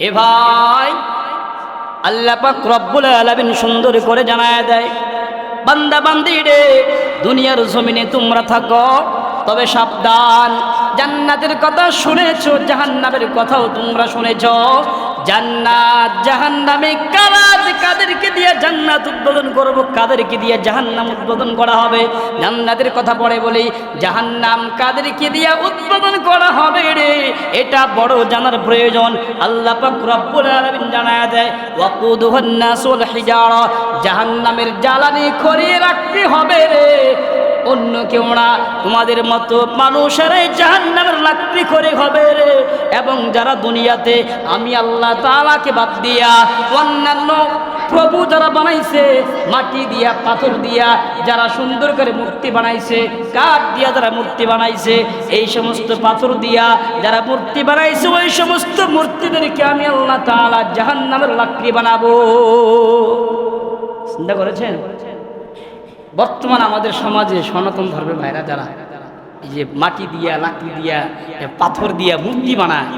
এ ভাই, আল্লাহ পাক রব্বুল আলামিন সুন্দর করে জানায় দেয়, বান্দা বান্দি রে, দুনিয়ার জমিনে তোমরা থাকো, তবে সাবধান, জান্নাতের কথা শুনেছো, জাহান্নামের কথাও তোমরা শুনেছো জান্নাত, জাহান্নামে কারাজ কাদেরকে দিয়ে জান্নাত উদ্বোধন করব? কাদেরকে দিয়ে জাহান্নাম উদ্বোধন করা হবে? জান্নাতের কথা পড়ে বলি, জাহান্নাম কাদেরকে দিয়ে উদ্বোধন করা হবে রে? এটা বড় জানার প্রয়োজন। আল্লাহ পাক রব্বুল আলামিন জানায় দেয় ওয়াকুদুহান নাসুল হিজারা জাহান্নামের জ্বালানি খরিয়ে রাখতে হবে রে। অন্য কেউ না। তোমাদের মতো মানুষেরাই জাহান্নামের লাকড়ি করে হবে রে। এবং যারা দুনিয়াতে আমি আল্লাহ তালাকে বাদ দিয়া অন্যান্য প্রভু যারা বানাইছে, মাটি দিয়া, পাথর দিয়া যারা সুন্দর করে মূর্তি বানাইছে, কাঠ দিয়া যারা মূর্তি বানাইছে, এই সমস্ত পাথর দিয়া যারা মূর্তি বানাইছে, ওই সমস্ত মূর্তিদেরকে আমি আল্লাহ তাআলা জাহান্নামের লাকড়ি বানাবো। চিন্তা করেছেন? বর্তমান আমাদের সমাজে সনাতন ধর্মের ভাইরা যারা এই যে মাটি দিয়া লাকড়ি দিয়া পাথর দিয়া মূর্তি বানায়,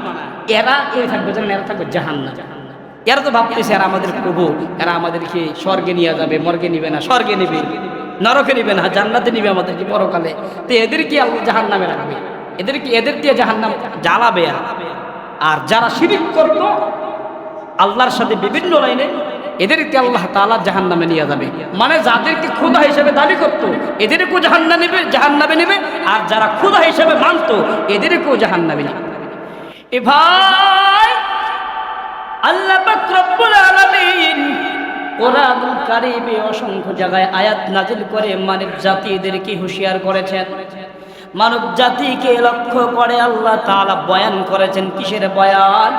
এরা এ থাকবে জানেন, এরা থাকবে জাহান্না এরা তো ভাবতেছে এরা আমাদের প্রভু, এরা আমাদেরকে স্বর্গে নিয়ে যাবে, মর্গে নিবে না, স্বর্গে নিবে, নরকে নিবে না, জান্নাতে নিবে আমাদেরকে পরকালে। তো এদেরকে আল্লাহ জাহান নামে রাখবে এদেরকে এদের দিয়ে জাহান্নাম জ্বালাবে? আর আর যারা শিরিক করতো আল্লাহর সাথে বিভিন্ন লাইনে এদেরকে আল্লাহ তাআলা জাহান নামে নিয়ে যাবে। মানে যাদেরকে ক্ষুধা হিসেবে দাবি করতো, এদেরকেও জাহান নেবে জাহান নামে নেবে। আর যারা ক্ষুধা হিসেবে মানতো, এদেরকেও জাহান নামে নেবে এ ভাই, আল্লাহ রব্বুল আলামিন অসংখ্য জায়গায় আয়াত নাজিল করে মানব জাতিদেরকে হুঁশিয়ার করেছেন। মানব জাতিকে লক্ষ্য করে আল্লাহ তাআলা বয়ান করেছেন। কিসের বয়ান?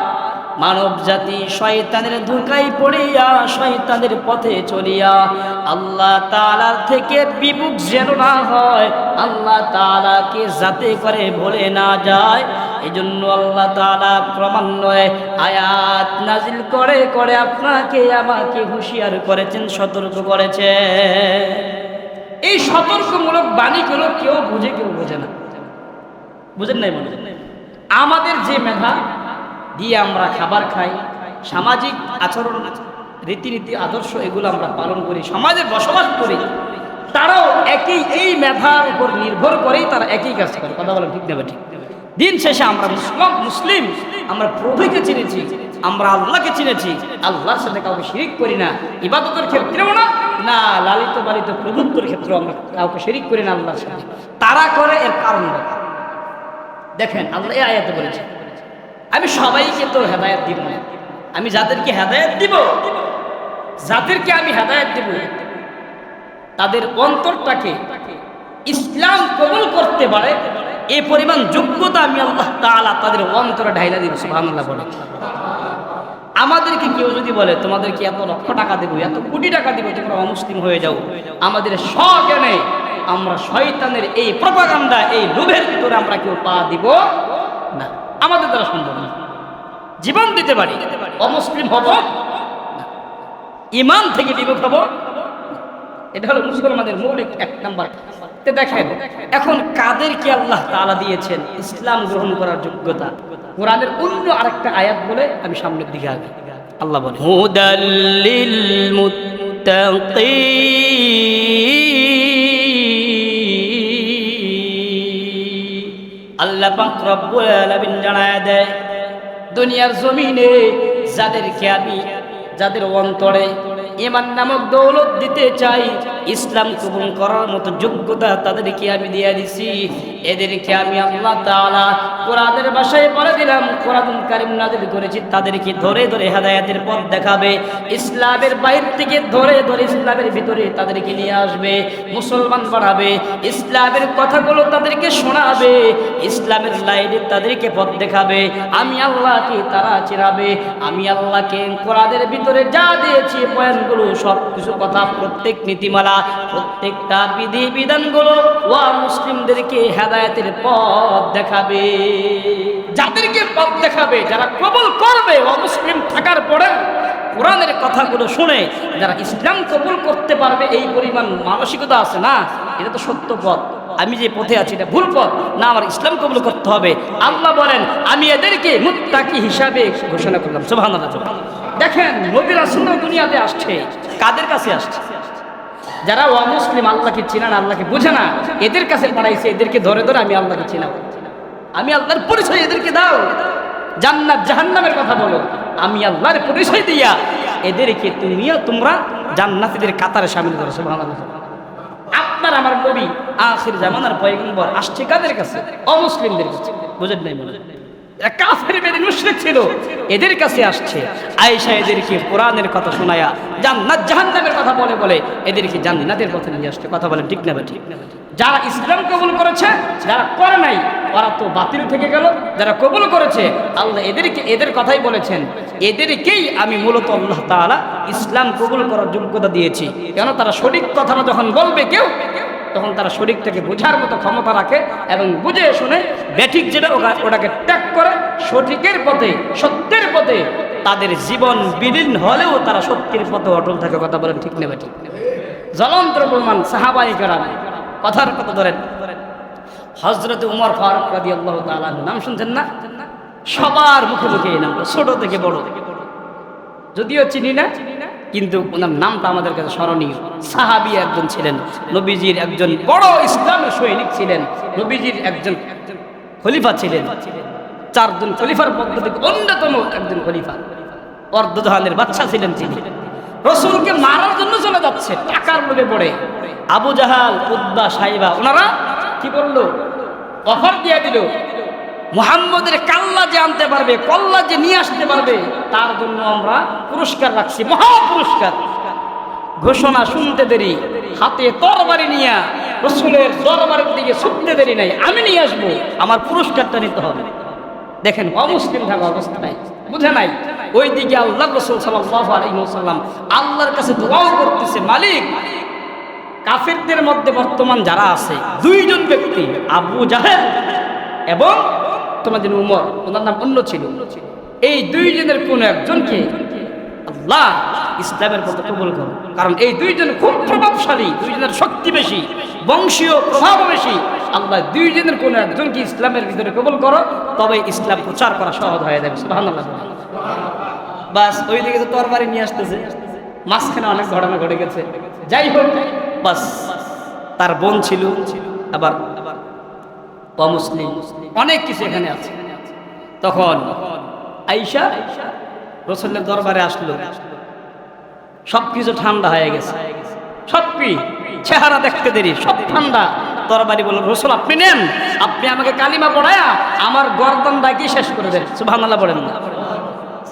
মানব জাতি শয়তানের ধোকায় পড়িয়া শয়তানের পথে চলিয়া, আল্লাহ তাআলার থেকে বিমুখ যেন না হয়, আল্লাহ তাআলাকে যাতে করে ভুলে না যায়। এই জন্য আল্লাহ তালা ক্রমান্বয়ে আয়াত নাজিল করে করে আপনাকে, আমাকে হুঁশিয়ার করেছেন, সতর্ক করেছে এই সতর্কমূলক বাণীগুলো কেউ বুঝে, কেউ বোঝে না। বুঝেন নাই মনে আমাদের যে মেধা দিয়ে আমরা খাবার খাই। সামাজিক আচরণ, রীতিনীতি, আদর্শ এগুলো আমরা পালন করি, সমাজে বসবাস করি। তারাও একই, এই মেধার উপর নির্ভর করেই তারা একই কাজ করে। কথা বলেন ঠিক নেবে ঠিক দিন শেষে আমরা মুসলিম মুসলিম, আমরা প্রভুকে চিনেছি, আমরা আল্লাহকে চিনেছি। আল্লাহর সাথে কাউকে শিরিক করি না। ইবাদতের ক্ষেত্রেও না না, লালিত বালিত প্রভুত্বের ক্ষেত্রেও আমরা কাউকে শিরিক করি না আল্লাহর সাথে। তারা করে এর কারণ দেখেন, আল্লাহ এই আয়াতে বলেছে আমি সবাইকে তো হেদায়ত দিব। আমি যাদেরকে হেদায়ত দিব, যাদেরকে আমি হেদায়ত দিব, তাদের অন্তরটাকে ইসলাম কবুল করতে পারে, এ পরিমাণ যোগ্যতা আমি আল্লাহ তাআলা তাদের অন্তরে ঢাইলা দিব, সুবহানাল্লাহ বলে আমাদেরকে কেউ যদি বলে তোমাদেরকে এত লক্ষ টাকা দেবো, এত কোটি টাকা দিব, তোমরা অমুসলিম হয়ে যাও? আমাদের স্বজ্ঞানে আমরা শয়তানের এই প্রপাগান্ডা, এই লোভের ভিতরে আমরা কেউ পা দিব আমাদের দ্বারা সম্ভব না। জীবন দিতে পারি, অমুসলিম হব? ইমান থেকে বিমুখ হব? এটা হলো মুসলমানদের মৌলিক এক নাম্বার। দেখেন, এখন কাদেরকে আল্লাহ তালা দিয়েছেন ইসলাম গ্রহণ করার যোগ্যতা? কোরআনের অন্য আরেকটা আয়াত বলে আমি সামনের দিকে আগে। আল্লাহ বলে হুদাল্লিল মুত্তাকিন। আল্লাহ পাক রব্বুল আলামিন জানায় দেয় দুনিয়ার জমিনে যাদেরকে আমি যাদের অন্তরে ইমান নামক দৌলত দিতে চাই, ইসলাম কবুল করার মতো যোগ্যতা তাদেরকে আমি দিয়ে দিছি। এদেরকে আমি আল্লাহ তাআলা কোরআনের ভাষায় বলে দিলাম কোরআন কারিম নাজিল করেছি, তাদেরকে ধরে ধরে হেদায়েতের পথ দেখাবে। ইসলামের বাইর থেকে ধরে ধরে ইসলামের ভিতরে তাদেরকে নিয়ে আসবে, মুসলমান বানাবে। ইসলামের কথাগুলো তাদেরকে শোনাবে, ইসলামের লাইনে তাদেরকে পথ দেখাবে। আমি আল্লাহকে তারা চেনাবে, আমি আল্লাহকে কোরআনের ভিতরে যা দিয়েছি বয়ানগুলো সব কিছু কথা প্রত্যেক নীতিমালা, প্রত্যেকটা বিধি বিধানগুলো ওয়া মুসলিমদেরকে হেদায়তের পথ দেখাবে। যাদেরকে পথ দেখাবে, যারা কবল করবে অমুসলিম থাকার পরে কোরআনের কথাগুলো শুনে যারা ইসলাম কবুল করতে পারবে, এই পরিমাণ মানসিকতা আছে না? এটা তো সত্য পথ। আমি যে পথে আছি, এটা ভুল পথ। না, আমার ইসলাম কবুল করতে হবে। আল্লাহ বলেন, আমি এদেরকে মুত্তাকি হিসাবে ঘোষণা করলাম। সুবহানাল্লাহ। দেখেন নবী রাসূলরাও দুনিয়াতে আসছে। কাদের কাছে আসছে? যারা অমুসলিম আল্লাহকে চিনে না, আল্লাহকে বুঝে না, এদের কাছে পাঠাইছে, এদেরকে ধরে ধরে আমি আল্লাহকে চিনাবো আমি আল্লাহর পরিচয় এদেরকে দাও। জান্নাত জাহান্নামের কথা বলো। আমি আল্লাহর পরিচয় দিয়া এদেরকে তুমিও তোমরা জান্নাতীদের কাতারে সামিল করো, সুবহানাল্লাহ। আপনার আমার নবী আখির জামানার পয়গম্বর আসছে কাদের কাছে? অমুসলিমদের কাছে। বুঝেন নাই মনে ছিল। এদের কাছে আসছে। আয়েশা এদেরকে কোরআনের কথা শোনায়া জান্নাত জাহান্নামের কথা বলে বলে এদেরকে জান্নাতের পথে নিয়ে আসছে। কথা বলে ঠিক না ঠিক? যারা ইসলাম কবুল করেছে, যারা করে নাই, ওরা তো বাতিল থেকে গেল। যারা কবুল করেছে, আল্লাহ এদেরকে এদের কথাই বলেছেন। এদেরকেই আমি মূলত আল্লাহ তাআলা ইসলাম কবুল করার যোগ্যতা দিয়েছি। কেন তারা সঠিক কথাটা যখন বলবে, কেউ তখন তারা শরীরটাকে বোঝার মতো ক্ষমতা রাখে এবং বুঝে শুনে ব্যাঠিক যেটা ওটা ওটাকে ত্যাগ করে, সঠিকের পথে, সত্যের পথে তাদের জীবন বিলীন হলেও তারা সত্যের পথে অটল থাকে, কথা বলেন ঠিক নেবে ঠিক জ্বলন্ত প্রমাণ, সাহাবাই কারাম, কথার কথা ধরেন। হজরত উমর ফারুক রাদি আল্লাহ নাম শুনছেন না? সবার মুখে মুখে এই নামটা, ছোট থেকে বড়। যদিও চিনি না কিন্তু ওনার নামটা আমাদের কাছে স্মরণীয়। সাহাবি একজন ছিলেন, নবীজির একজন বড় ইসলামের সৈনিক ছিলেন, নবীজির একজন খলিফা ছিলেন। চারজন খলিফার থেকে অন্যতম একজন খলিফা। অর্ধজাহানের বাচ্চা ছিলেন তিনি। রসুলকে মারার জন্য চলে যাচ্ছে, টাকার লোভে পড়ে। আবু জাহাল উদ্বা সাহেবা ওনারা কি করল? অফার দিয়ে দিল। মুহাম্মদের কাল্লা যে আনতে পারবে, কল্লা যে নিয়ে আসতে পারবে, তার জন্য আমরা পুরস্কার রাখছি মহা পুরস্কার ঘোষণা শুনতে দেরি, হাতে তরবারি নিয়ে রসুলের দরবারের দিকে ছুটতে দেরি নাই, আমি নিয়ে আসব, আমার পুরস্কারটা নিতে হবে। দেখেন, অমুসলিম থাকা অবস্থায় বুঝে নাই? ওই দিকে আল্লাহ রসুল সাল্লাম আল্লাহর কাছে দোয়াও করতেছে, মালিক, কাফেরদের মধ্যে বর্তমান যারা আছে, দুইজন ব্যক্তি, আবু জাহেদ এবং তোমাদের উমর, ওনার নাম অন্য ছিল। এই দুইজনের কোন একজনকে আল্লাহ ইসলামের পথে কবুল করো কারণ এই দুইজন খুব প্রভাবশালী, দুইজনের শক্তি বেশি, বংশীয় প্রভাব বেশি। আল্লাহ দুইজনের কোন একজনকে ইসলামের ভিতরে কবুল করো, তবে ইসলাম প্রচার করা সহজ হয়ে যাবে। সুবহানাল্লাহ। বাস ওই দিকে তো তরবারি নিয়ে আসতেছে। মাঝখানে অনেক ঘটনা ঘটে গেছে। যাই হোক, বাস, তার বোন ছিল, আবার অমুসলিম। অনেক কিছু এখানে আছে। তখন আইসা রসুলের দরবারে আসলো। সব কিছু ঠান্ডা হয়ে গেছে। সব কি চেহারা দেখতে দেরি, সব ঠান্ডা। তরবারি বলল, রসুল, আপনি নেন। আপনি আমাকে কালিমা পড়ায় আমার গর্দন ডাকি শেষ করে দেন। সুভানাল্লাহ পড়েন না।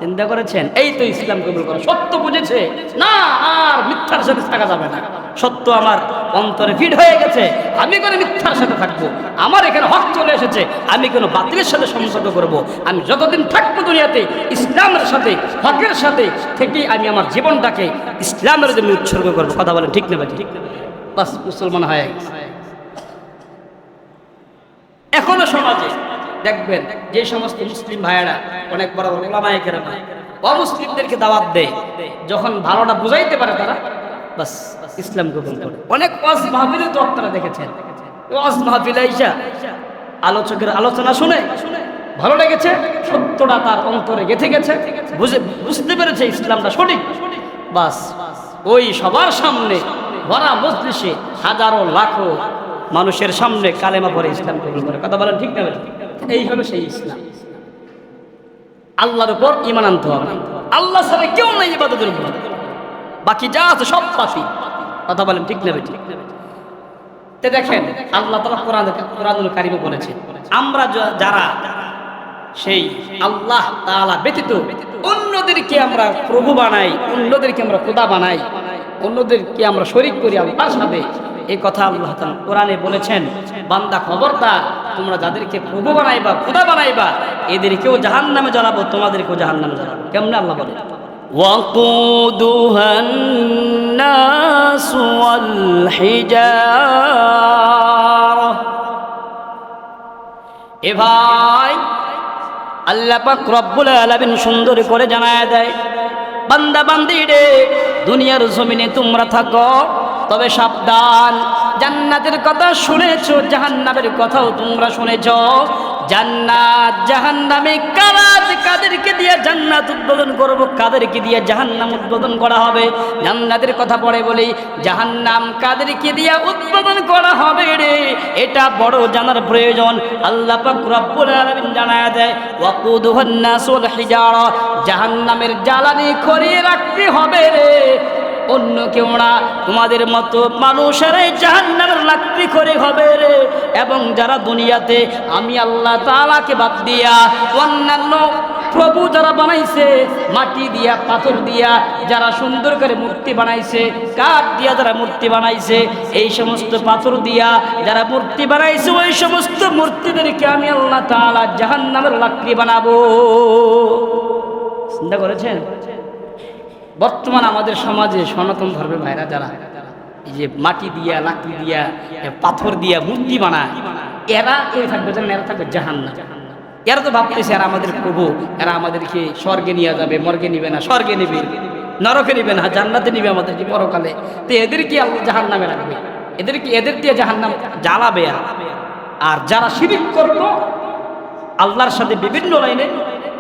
চিন্তা করেছেন? এই তো ইসলাম কবুল করা। সত্য বুঝেছে? না, আর মিথ্যার সাথে থাকা যাবে না। সত্য আমার অন্তরে ফিট হয়ে গেছে। আমি কোনো মিথ্যার সাথে থাকব। আমার এখানে হক চলে এসেছে। আমি কোনো বাতিলের সাথে সংসর্গ করব। আমি যতদিন থাকব দুনিয়াতে, ইসলামের সাথে, হকের সাথে, থেকেই আমি আমার জীবনটাকে ইসলামের জন্য উৎসর্গ করব। কথা বলেন ঠিক নেবে ঠিক বাস মুসলমান হয়ে এখনও সমাজে দেখবেন যে সমস্ত মুসলিম ভাইয়েরা, অনেক বড় ওলামায়ে কেরাম অমুসলিমদেরকে দাওয়াত দেয়। যখন ভালোটা বুঝাইতে পারে তারা, বাস ইসলাম গ্রহণ করে। অনেক ওয়াজ মাহফিলে তো আপনারা দেখেছেন। ওয়াজ মাহফিলে আলোচকের আলোচনা শুনে ভালো লেগেছে, সত্যটা তার অন্তরে গেথে গেছে, বুঝে, বুঝতে পেরেছে ইসলামটা সঠিক। বাস ওই সবার সামনে, ভরা মজলিসে হাজারো লাখো মানুষের সামনে কালেমা পরে ইসলাম কবুল করে। কথা বলেন ঠিক না? এই হলো সেই ইসলাম। আল্লাহর উপর ইমান আনতে হবে। আল্লাহ ছাড়া কেউ নাই ইবাদতের উপর। বাকি যা আছে সব পাপি কথা বলেন ঠিক না ভাই? ঠিক তে দেখেন, আল্লাহ তালা কোরআন কোরআনুল কারিমে বলেছে আমরা যারা সেই আল্লাহ তাআলা ব্যতীত অন্যদেরকে আমরা প্রভু বানাই, অন্যদেরকে আমরা খোদা বানাই, অন্যদেরকে আমরা শরিক করি আল্লাহর সাথে। এই কথা আল্লাহ কোরআনে বলেছেন, বান্দা খবরদার তোমরা যাদেরকে প্রভু বানাইবা খোদা বানাইবা এদেরকেও জাহান্নামে জ্বালাবো তোমাদেরকেও জাহান্নামে জ্বালাবো কেমনে আল্লাহ বলে وقودها الناس والحجارة এ ভাই আল্লাহ পাক রব্বুল আলামিন সুন্দর করে জানায় দেয় বান্দা বান্দি রে দুনিয়ার জমিনে তোমরা থাকো তবে সাবধান। জান্নাতের কথা শুনেছো, জাহান্নামের কথাও তোমরা শুনেছ। জান্নাত জাহান্নামে কারাত কাদেরকে দিয়ে জান্নাত উদ্বোধন করব, কাদেরকে দিয়ে জাহান্নাম উদ্বোধন করা হবে? জান্নাতের কথা পরে বলি, জাহান্নাম কাদেরকে দিয়ে উদ্বোধন করা হবে রে? এটা বড় জানার প্রয়োজন। আল্লাহ পাক রব্বুল জানায় দেয় ওয়াকুদুহান নাসুল হিজারা জাহান্নামের জ্বালানি খরিয়ে রাখতে হবে রে। অন্য কেউ না। তোমাদের মতো মানুষেরাই জাহান্নামের লাকড়ি করে হবে রে। এবং যারা দুনিয়াতে আমি আল্লাহ তালাকে বাদ দিয়া অন্যান্য প্রভু যারা বানাইছে, মাটি দিয়া, পাথর দিয়া, যারা সুন্দর করে মূর্তি বানাইছে, কাঠ দিয়া যারা মূর্তি বানাইছে, এই সমস্ত পাথর দিয়া যারা মূর্তি বানাইছে, ওই সমস্ত মূর্তিদেরকে আমি আল্লাহ তালা জাহান্নামের লাকড়ি বানাবো। চিন্তা করেছেন? বর্তমান আমাদের সমাজে সনাতন ধর্মের ভাইরা যারা, এই যে মাটি দিয়া, লাকড়ি দিয়া পাথর দিয়া মূর্তি বানায়, এরা এ থাকবে যেন এরা থাকবে জাহান্না এরা তো ভাবতেছে এরা আমাদের প্রভু, এরা আমাদেরকে স্বর্গে নিয়ে যাবে, মর্গে নিবে না, স্বর্গে নিবে, নরকে নিবে না, জান্নাতে নিবে আমাদেরকে পরকালে। তো এদেরকে আল্লাহ জাহান নামে রাখবে। এদেরকে, এদের দিয়ে জাহান্নাম জ্বালাবে আর যারা শিরিক করতো আল্লাহর সাথে বিভিন্ন লাইনে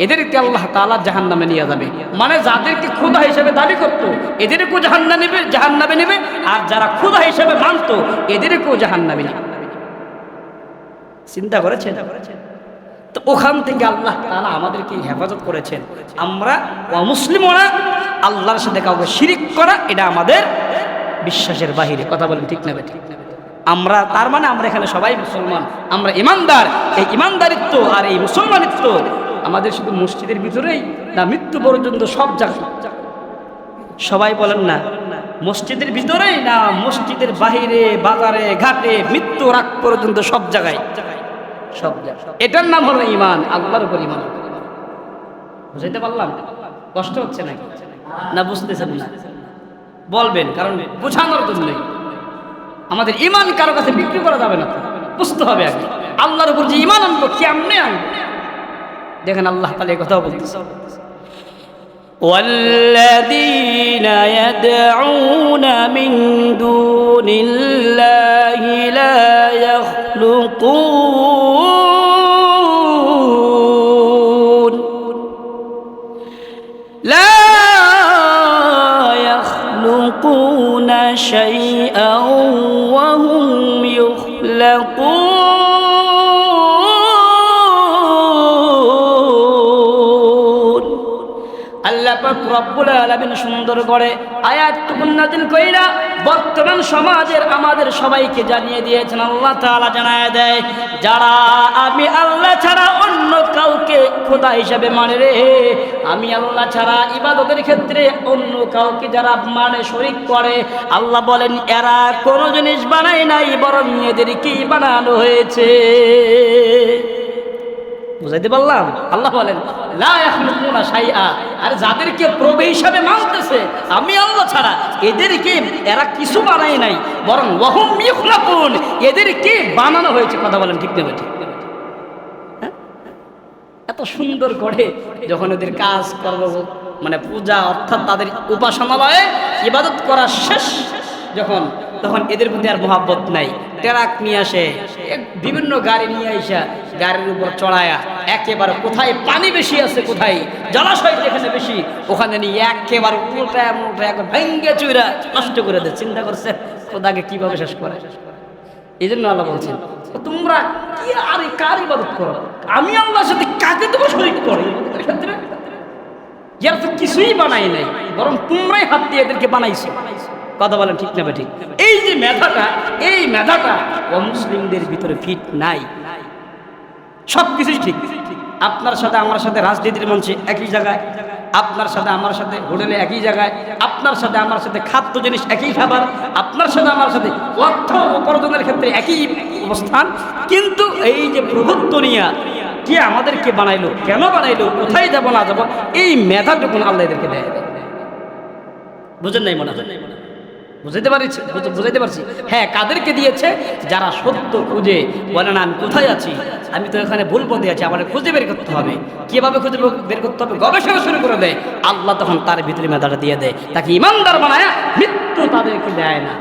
এদেরকে আল্লাহ তাআলা জাহান্নামে নিয়ে যাবে। মানে যাদেরকে ক্ষুধা হিসেবে দাবি করত, এদেরকেও জাহান্না নেবে, জাহান্নামে নেবে। আর যারা ক্ষুধা হিসেবে মানত, এদেরকেও জাহান্নামে নেবে চিন্তা করেছেন? তো ওখান থেকে আল্লাহ তাআলা আমাদেরকে হেফাজত করেছেন। আমরা অমুসলিমরা আল্লাহর সাথে কাউকে শিরিক করা, এটা আমাদের বিশ্বাসের বাহিরে। কথা বলেন ঠিক নেবে ঠিক নেবে আমরা, তার মানে আমরা এখানে সবাই মুসলমান। আমরা ইমানদার। এই ইমানদারিত্ব আর এই মুসলমানিত্ব আমাদের শুধু মসজিদের ভিতরেই না মৃত্যু পর্যন্ত সব জায়গা সবাই বলেন না, মসজিদের ভিতরেই না, মসজিদের বাহিরে, বাজারে, ঘাটে মৃত্যু রাগ পর্যন্ত সব জায়গায়। সব জায়গায়। এটার নাম হলো ইমান আল্লাহর উপর ইমান বুঝাইতে পারলাম? কষ্ট হচ্ছে নাকি? না, বুঝতেছেন না। বলবেন, কারণ বোঝানোর জন্যই। আমাদের ইমান কারও কাছে বিক্রি করা যাবে না বুঝতে হবে আগে। আল্লাহর উপর যে ইমান আনব, কেমনে আনব? দেখেন আল্লাহ তাহলে কথাও বলতেছে والذين يدعون من دون الله لا يخلقون لا يخلقون شيئا وهم রব্বুল আলামিন সুন্দর করে আয়াতটুকু নাযিল কইরা বর্তমান সমাজের আমাদের সবাইকে জানিয়ে দিয়েছেন, আল্লাহ তাআলা জানায় দেয়, যারা আমি আল্লাহ ছাড়া অন্য কাউকে খোদা হিসাবে মানে রে, আমি আল্লাহ ছাড়া ইবাদতের ক্ষেত্রে অন্য কাউকে যারা মানে শরিক করে, আল্লাহ বলেন, এরা কোনো জিনিস বানায় নাই, বরং এদেরকেই বানানো হয়েছে। বুঝাইতে পারলাম? আল্লাহ বলেন আর যাদেরকে প্রভু হিসাবে মানতেছে, আমি আল্লাহ ছাড়া, এদেরকে এরা কিছু বানায় নাই, বরং ওয়াহুম ইখলাকুন, এদেরকে বানানো হয়েছে। কথা বলেন ঠিক নেবে ঠিক হ্যাঁ? এত সুন্দর করে যখন এদের কাজ কর্ম মানে পূজা অর্থাৎ তাদের উপাসনালয়ে ইবাদত করা শেষ, যখন তখন এদের প্রতি আর মহাব্বত নাই। ট্রাক নিয়ে আসে বিভিন্ন গাড়ি নিয়ে আসা, গাড়ির উপর চড়ায়া, একেবারে কোথায় পানি বেশি আছে, কোথায় জলাশয় যেখানে বেশি, ওখানে নিয়ে একেবারে উল্টায় উল্টায় একবার ভেঙ্গে চুইরা নষ্ট করে দেয়। চিন্তা করছে, খোদাকে কীভাবে শেষ করে? এই জন্য আল্লাহ বলছেন, তোমরা কি আর কার ইবাদত করো? আমি আল্লাহর সাথে কাকে তোমার শরীর করো? তো কিছুই বানাই নাই, বরং তোমরাই হাত দিয়ে এদেরকে বানাইছো। কথা বলেন ঠিক না ঠিক এই যে মেধাটা, এই মেধাটা অমুসলিমদের ভিতরে ফিট নাই। সব কিছুই ঠিক। আপনার সাথে আমার সাথে রাজনীতির মঞ্চে একই জায়গায়, আপনার সাথে আমার সাথে হোটেলে একই জায়গায়, আপনার সাথে আমার সাথে খাদ্য জিনিস একই খাবার, আপনার সাথে আমার সাথে অর্থ উপার্জনের ক্ষেত্রে একই অবস্থান। কিন্তু এই যে প্রভুত্ব নিয়ে কে আমাদেরকে বানাইলো, কেন বানাইলো, কোথায় যাব, না যাব, এই মেধাটুকুন আল্লাহ এদেরকে দেয়। বুঝেন নাই মনে হয়? বুঝাইতে পারছি? বুঝ- বুঝাইতে পারছি? হ্যাঁ কাদেরকে দিয়েছে? যারা সত্য খুঁজে বলে না, আমি কোথায় আছি? আমি তো এখানে ভুল পথে আছি, আমার খুঁজে বের করতে হবে। কীভাবে খুঁজে বের- করতে হবে? গবেষণা শুরু করে দেয়। আল্লাহ তখন তার ভিতরে মেধাটা দিয়ে দেয়। তাকে ইমানদার বানায় মৃত্যু তাদেরকে দেয় না।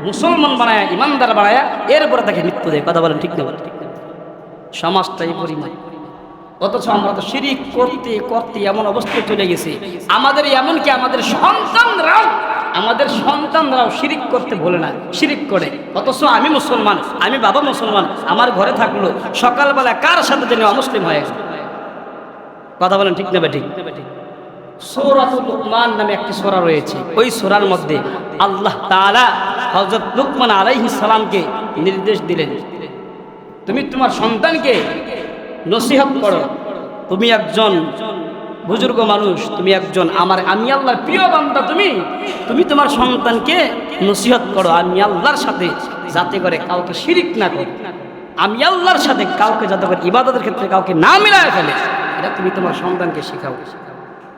মুসলমান বানায় ইমানদার বানায় এরপরে তাকে মৃত্যু দেয়। কথা বলেন ঠিক না বলেন? ঠিক সমাজটা পরিমাণ। অথচ আমরা তো শিরিক করতে করতে এমন অবস্থায় চলে গেছি। আমাদের এমনকি আমাদের সন্তানরাও আমাদের সন্তানরাও শিরিক করতে ভোলে না, শিরিক করে। অথচ আমি মুসলমান, আমি বাবা মুসলমান, আমার ঘরে থাকল, সকালবেলা কার সাথে যেন অমুসলিম হয়ে কথা বলেন ঠিক নেবে ঠিক? সৌরাতুল লুকমান নামে একটি সোরা রয়েছে। ওই সোরার মধ্যে আল্লাহ তাআলা হযরত লুকমান আলাইহিস সালামকে নির্দেশ দিলেন, তুমি তোমার সন্তানকে নসিহত করো। তুমি একজন বুজুর্গ মানুষ তুমি একজন আমার আমি আল্লাহর প্রিয় বান্দা তুমি তুমি তোমার সন্তানকে নসিহত করো আমি আল্লাহর সাথে যাতে করে কাউকে শিরিক না করে আমি আল্লাহর সাথে কাউকে যাতে করে ইবাদতের ক্ষেত্রে কাউকে না মিলায় ফেলে এটা তুমি তোমার সন্তানকে শেখাও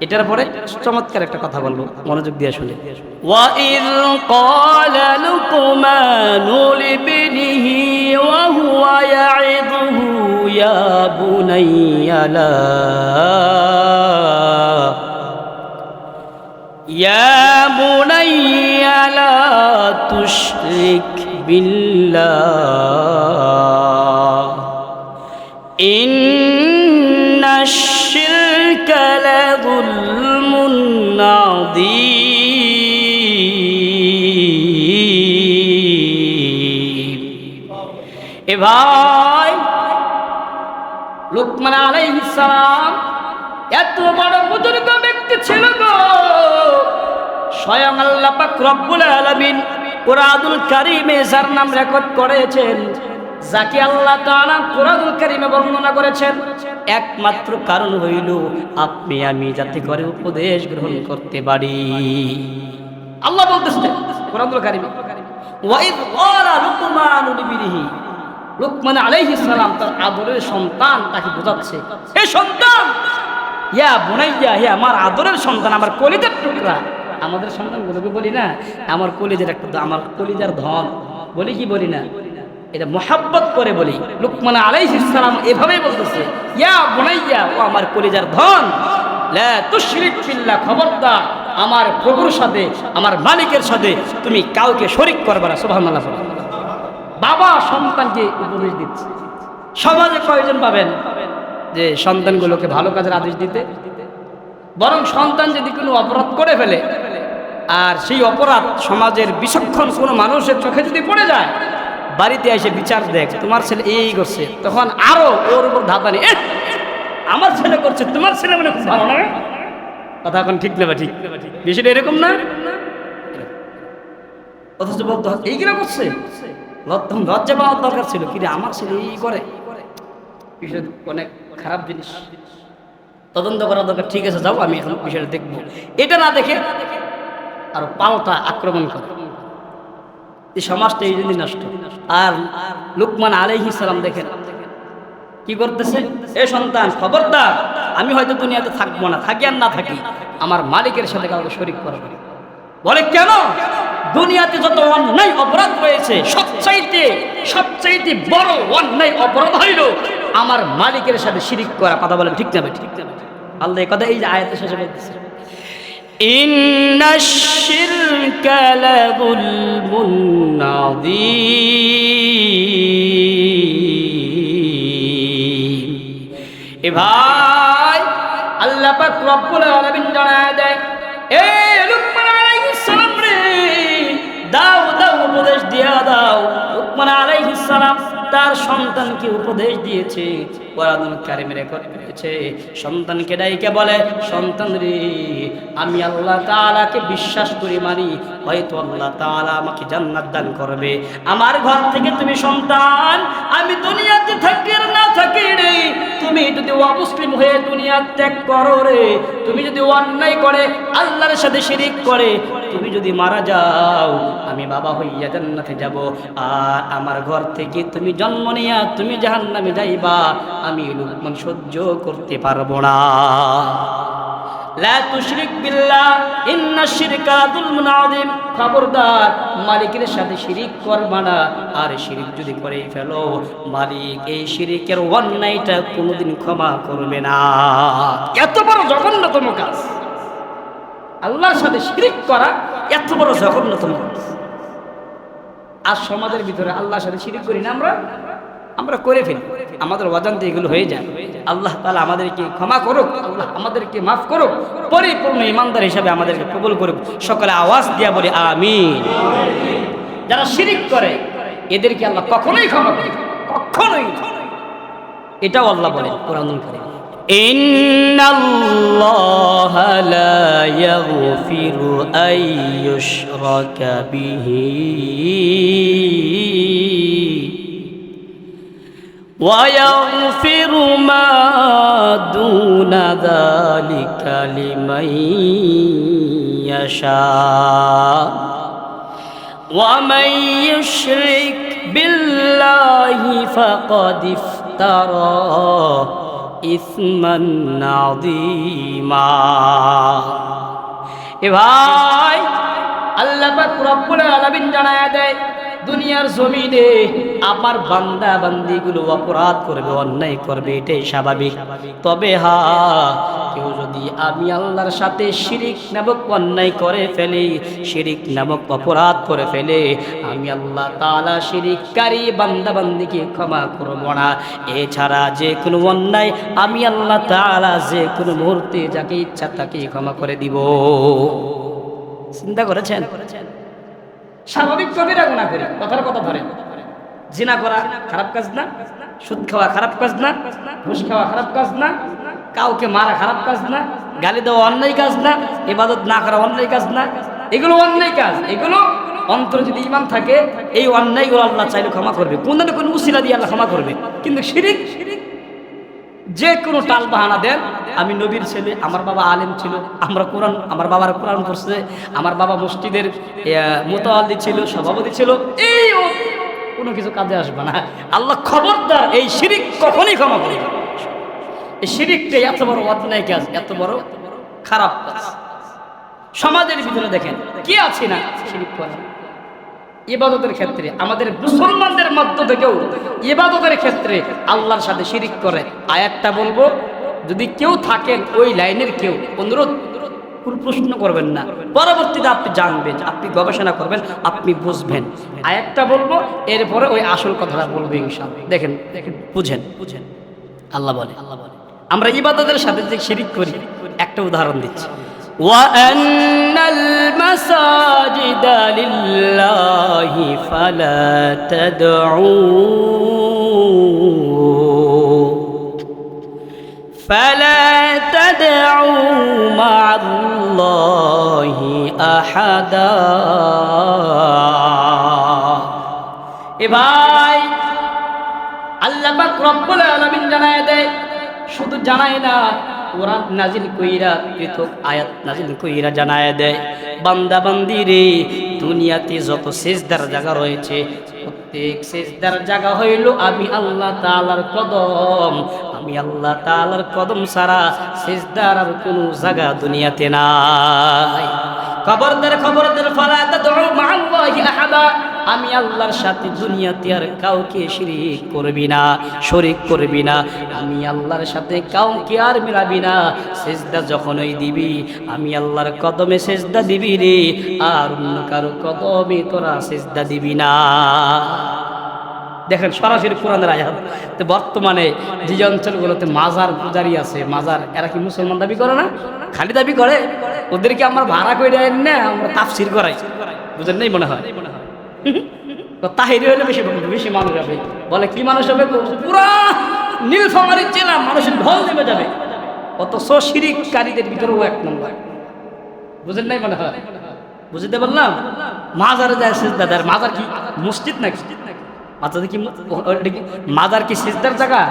এটার পরে চমৎকার একটা কথা বলবো মনোযোগ দিয়ে শুনে وإذ قال لقمان لابنه وهو يعظه يا بني لا يا بني لا تشرك بالله إن الشرك لظلم عظيم إبهار লুকমান আলাইহিস সালাম এত বড় বুজুর্গ ব্যক্তি ছিল গো। স্বয়ং আল্লাহ পাক রব্বুল আলামিন কুরআনুল কারীমে যার নাম রেকর্ড করেছেন, যাকে আল্লাহ তাআলা কুরআনুল কারীমে বর্ণনা করেছেন, একমাত্র কারণ হইল আপনি আমি যাতে করে উপদেশ গ্রহণ করতে পারি। আল্লাহ বলতেছেন কুরআনুল কারীমে, ওয়াইদ ক্বালা লুকমানু লিবিনিহি লুকমান আলাইহিস সালাম তার আদরের সন্তান তাকে বোঝাচ্ছে। হে সন্তান! ইয়া বুনাইয়া, হে আমার আদরের সন্তান, আমার কলিজার টুকরা। আমাদের সন্তানগুলোকে বলি না, আমার কলিজার একটা আমার কলিজার ধন। বলি কি বলি না? এটা মোহাব্বত করে বলি। লুকমান আলাইহিস সালাম এভাবেই বলতেছে, ইয়া বুনাইয়া, ও আমার কলিজার ধন। লা তুশরিক বিল্লাহ, খবরদার, আমার প্রভুর সাথে, আমার মালিকের সাথে তুমি কাউকে শরিক করবে না, সুবহানাল্লাহ বাবা সন্তানকে উপদেশ দিচ্ছে। সমাজে কয়জন পাবেন যে সন্তানগুলোকে ভালো কাজের আদেশ দিতে? বরং সন্তান যদি কোনো অপরাধ করে ফেলে আর সেই অপরাধ সমাজের বিচক্ষণ কোনো মানুষের চোখে যদি পড়ে যায় বাড়িতে এসে বিচার দেখ তোমার ছেলে এই করছে তখন আরও ওর উপর ধাপানি "এহ, আমার ছেলে করছে তোমার ছেলে মানে খুব ভালো না কথা এখন ঠিক নেবে ঠিক? বিষয়টা এরকম না? অথচ বলতে এইগুলো করছে? লজ্জা পাওয়ার দরকার ছিল। কিন্তু আমার ছেলে এই করে? বিষয় অনেক খারাপ জিনিস। তদন্ত করা দরকার। ঠিক আছে, যাও, আমি এখন বিষয়টা দেখব। এটা না দেখে আর পাল্টা আক্রমণ করে। এই সমাজটা এই জন্যই নষ্ট। আর লুকমান আলাইহি সালাম দেখেন, কি করতেছে? এ সন্তান, খবরদার, আমি হয়তো দুনিয়াতে থাকব না, থাকি আর না থাকি, আমার মালিকের সাথে কাউকে শরিক করব বলে কেন? দুনিয়াতে যত অন্যায় অপরাধ রয়েছে, সবচাইতে সবচাইতে বড় অন্যায় অপরাধ হইল আমার মালিকের সাথে শিরিক করা। কথা বলে ঠিক যাবে ঠিক যাবে আল্লাহ কথা এই যে আয়াতের শেষে বলতেছে। এ ভাই, আল্লাহ পাক রব্বুল আলামিন জানায় দেয় তার সন্তানকে উপদেশ দিয়েছে, কোরআনুল কারিমে রেকর্ড সন্তানকে ডাইকে বলে, সন্তান রে, আমি আল্লাহ তাআলাকে বিশ্বাস করি মানি, হয়তো আল্লাহ তাআলা আমাকে জান্নাত দান করবে। আমার ঘর থেকে তুমি সন্তান, আমি দুনিয়াতে থাকি না থাকি রে। তুমি যদি অমুসলিম হয়ে দুনিয়া ত্যাগ করো রে, তুমি যদি অন্যায় করে, আল্লাহর সাথে শিরিক করে তুমি যদি মারা যাও, আমি বাবা হইয়া জান্নাতে যাব। আর আমার ঘর থেকে তুমি জন্ম নিয়া তুমি জাহান্নামে যাইবা, আমি লুকমান সহ্য করতে পারব না। লা তুশরিক বিল্লাহ, ইন্না শিরকা যুলমুন আযীম। খবরদার, মালিকের সাথে শিরিক করবা না। আর শিরিক যদি করে ফেলো, মালিক এই শিরিকের অন্যায়টা কোনোদিন ক্ষমা করবে না। এত বড় জঘন্যতম কাজ। আল্লাহর সাথে শিরিক করা এত বড় জঘন্যতম আর সমাজের ভিতরে আল্লাহর সাথে শিরিক করি না আমরা আমরা করে ফেলি। আমাদের অজান্তে এগুলো হয়ে যায়। আল্লাহ তালা আমাদেরকে ক্ষমা করুক, আল্লাহ আমাদেরকে মাফ করুক, পরিপূর্ণ ইমানদার হিসাবে আমাদেরকে কবুল করুক। সকলে আওয়াজ দিয়া বলে, আমিন। যারা শিরিক করে, এদেরকে আল্লাহ কখনোই ক্ষমা। কখনোই। এটাও আল্লাহ বলে কোরআন করে إن الله لا يغفر أن يشرك به ويغفر ما دون ذلك لمن يشاء ومن يشرك بالله فقد افترى ইসমন নাদিমা। এ ভাই আল্লাহ রব্বুল আলামিন জানায়া দেয় দুনিয়ার জমিনে আমার বান্দা বান্দিগুলো অপরাধ করবে, অন্যায় করবে, এটাই স্বাভাবিক। তবে হা, কেউ যদি আমি আল্লাহর সাথে শিরিক নামক অন্যায় করে ফেলে, শিরিক নামক অপরাধ করে ফেলে, আমি আল্লাহ তালা শিরিককারী বান্দা বান্দিকে ক্ষমা করব না। এছাড়া যে কোনো অন্যায় আমি আল্লাহ তালা যে কোনো মুহূর্তে যাকে ইচ্ছা তাকে ক্ষমা করে দিব। চিন্তা করেছেন? স্বাভাবিক কবিরা গুণা করি। কথার কথা ধরেন জিনা করা খারাপ কাজ না, সুদ খাওয়া খারাপ কাজ না, ঘুষ খাওয়া খারাপ কাজ না, কাউকে মারা খারাপ কাজ না, গালি দেওয়া অন্যায় কাজ না, ইবাদত না করা অন্যায় কাজ না, এগুলো অন্যায় কাজ। এগুলো অন্তরে যদি ইমান থাকে, এই অন্যায়গুলো আল্লাহ চাইলে ক্ষমা করবে। কোন না কোন উসিলা দিয়ে আল্লাহ ক্ষমা করবে। কিন্তু শিরিক যে কোনো টাল বাহানা দেন, আমি নবীর ছেলে, আমার বাবা আলেম ছিল, আমরা কোরআন, আমার বাবার কোরআন পড়ছে, আমার বাবা মসজিদের মোতাল্লি ছিল, সভাপতি ছিল, এই কোনো কিছু কাজে আসবে না। আল্লাহ খবরদার, এই শিরিক কখনই ক্ষমা করে। এই শিরিকটা এত বড় অন্যায় কাজ, এত বড় খারাপ কাজ। সমাজের ভিতরে দেখেন, কি আছে না, শিরিক করে? ইবাদতের ক্ষেত্রে, আমাদের মুসলমানদের মধ্য থেকেও ইবাদতের ক্ষেত্রে আল্লাহর সাথে শিরিক করে। আয়াতটা বলব, যদি কেউ থাকেন ওই লাইনের কেউ, অনুরোধ প্রশ্ন করবেন না। পরবর্তীতে আপনি জানবেন, আপনি গবেষণা করবেন, আপনি বুঝবেন। আয়াতটা বলব, এরপরে ওই আসল কথাটা বলব ইনশাআল্লাহ। দেখেন দেখেন, বুঝেন। বুঝেন আল্লাহ বলে আল্লাহ বলে, আমরা ইবাদতের সাথে যে শিরিক করি, একটা উদাহরণ দিচ্ছি। وأن المساجد لله فلا تدعوا فلا تدعوا مع الله أحدا এ ভাই আল্লাহ পাক রব্বুল আলামিন জানায় দেয় শুধু জানায় না কোরআন নাজিল কইরা পৃথক আয়াত নাজিল কইরা জানায় দেয়। বান্দা বান্দি রে, দুনিয়াতে যত সেজদার জায়গা রয়েছে, প্রত্যেক সেজদার জায়গা হইল আমি আল্লাহ তাআলার কদম। আমি আল্লাহ তাআলার কদম ছাড়া সেজদার আর কোনো জায়গা দুনিয়াতে নাই। খবরদার খবরদার ফালা আমি আল্লাহর সাথে দুনিয়াতে আর কাউকে শিরিক করবি না, শরিক করবি না। আমি আল্লাহর সাথে কাউকে আর মিলাবি না। সেজদা যখনই দিবি, আমি আল্লাহর কদমে সেজদা দিবি রে। আর অন্য কারও কদমে তোরা সেজদা দিবি না। দেখেন সরাসরি কোরআনের আয়াত। তো বর্তমানে যে অঞ্চলগুলোতে মাজার পূজারি আছে, মাজার, এরা কি মুসলমান দাবি করে না? খালি দাবি করে? ওদেরকে আমরা ভাড়া করে দেয় না আমরা তাফসির করাই। বুঝেন নাই মনে হয়? তাহিরি হলে বেশি বেশি মানুষ হবে। বলে, কি মানুষ হবে? পুরা নীলফামারির জেলা মানুষের ঢল নেমে যাবে। অথচ শিরিককারীদের ভিতরেও এক নম্বর। বুঝেন নাই মনে হয়? বুঝতে পারলাম মাজারে যায় সেজদাদার। মাজার কি মসজিদ নাকি? মাজার কি মাজার কি সেজদার জায়গা?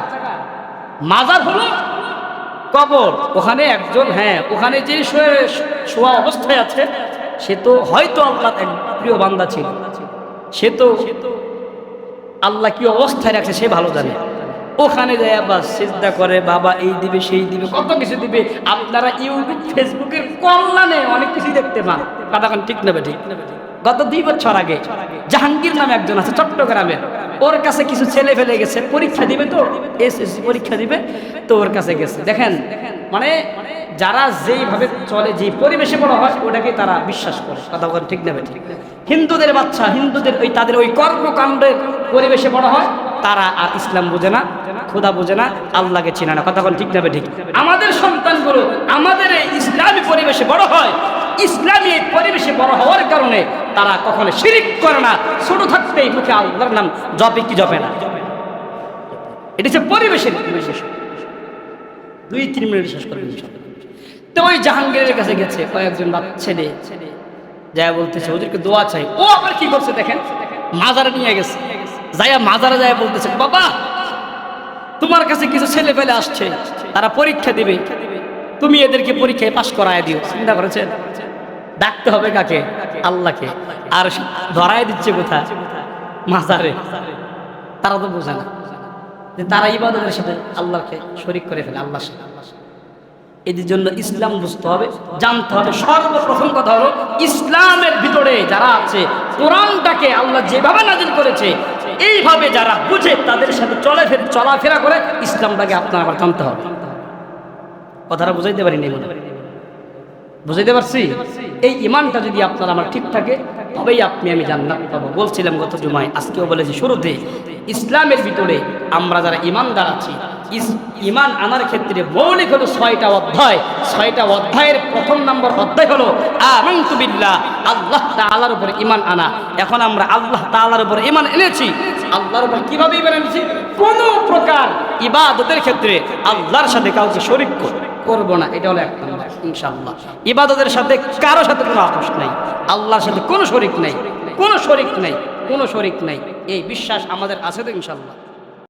মাজার হলো কবর। ওখানে একজন হ্যাঁ ওখানে যে শোয়া অবস্থায় আছে, সে তো হয়তো আল্লাহ এক প্রিয় বান্দা ছিল। সে তো আল্লাহ কি অবস্থায় রাখছে সে ভালো জানে। ওখানে যায় আবার চিন্তা করে, বাবা এই দিবে, সেই দিবে, কত কিছু দিবে। আপনারা ইউটিউব, ফেসবুকের কল্যাণে অনেক কিছু দেখতে পান। কথা ঠিক নেবে ঠিক? নেবে গত দুই বছর আগে জাহাঙ্গীর নামে একজন আছে চট্টগ্রামের। ওর কাছে কিছু ছেলে ফেলে গেছে। পরীক্ষা দিবে তো? এসএসসি পরীক্ষা দিবে, তো ওর কাছে গেছে। দেখেন মানে যারা যেইভাবে চলে যে পরিবেশে বড় হয়, ওটাকে তারা বিশ্বাস করে। কথা ঠিক নেবে ঠিক হিন্দুদের বাচ্চা, হিন্দুদের ওই, তাদের ওই কর্মকাণ্ডের পরিবেশে বড় হয়, তারা আর ইসলাম বোঝে না, খোদা বোঝে না, আল্লাহকে চিনে না। কথা ঠিক নেবে ঠিক। আমাদের সন্তানগুলো আমাদের এই ইসলামী পরিবেশে বড় হয়। ইসলামী পরিবেশে বড় হওয়ার কারণে তারা কখনো শিরিক করে না। ছোট থাকতেই মুখে আল্লাহর নাম জপে কি জপে না? এটা হচ্ছে পরিবেশের বিশেষ দুই, তিন মিনিট শেষ ইনশাআল্লাহ। তো ওই জাহাঙ্গীরের কাছে গেছে কয়েকজন বাচ্চা ছেলে। যা বলতেছে, ওদেরকে দোয়া চাই। ও আবার কি করছে দেখেন? মাজারে নিয়ে গেছে। যাইয়া মাজারে যায় বলতেছে, বাবা, তোমার কাছে কিছু ছেলে পেলে আসছে। তারা পরীক্ষা দিবে। তুমি এদেরকে পরীক্ষায় পাশ করায় দিও। চিন্তা করেছেন? ডাকতে হবে কাকে? আল্লাহকে। আর ধরায় দিচ্ছে কোথায়? মাজারে। তারা তো বোঝে না যে তারা ইবাদতের সাথে আল্লাহকে শরিক করে ফেলে, আল্লাহর সাথে। এদের জন্য ইসলাম বুঝতে হবে, জানতে হবে। সর্বপ্রথম কথা হলো, ইসলামের ভিতরে যারা আছে, কোরআনটাকে আল্লাহ যেভাবে নাজিল করেছে, এইভাবে যারা বুঝে তাদের সাথে চলে ফের চলাফেরা করে ইসলামটাকে আপনার আবার জানতে হবে। কথাটা বুঝাইতে পারিনি মনে। বুঝাইতে পারছি? এই ইমানটা যদি আপনার আমার ঠিক থাকে, তবেই আপনি আমি জান্নাত পাবো। বলছিলাম গত জুমায়, আজকেও বলেছি, শুরুতে ইসলামের ভিতরে আমরা যারা ইমানদার আছি ইমান আনার ক্ষেত্রে মৌলিক হলো ছয়টা অধ্যায়। ছয়টা অধ্যায়ের প্রথম নম্বর অধ্যায় হলো বিল্লাহ, আল্লাহ তাআলার উপরে ইমান আনা। এখন আমরা আল্লাহ তাআলার উপরে ইমান এনেছি। আল্লাহর উপর কীভাবে ইমান এনেছি? কোনো প্রকার ইবাদতের ক্ষেত্রে আল্লাহর সাথে কাউকে শরীক করব না, এটা হলো এক নম্বর ইনশাল্লাহ ইবাদতের সাথে কারও সাথে কোনো আপোষ নাই, আল্লাহর সাথে কোনো শরিক নেই, কোনো শরিক নেই, কোনো শরিক নেই, এই বিশ্বাস আমাদের আছে তো ইনশাআল্লাহ।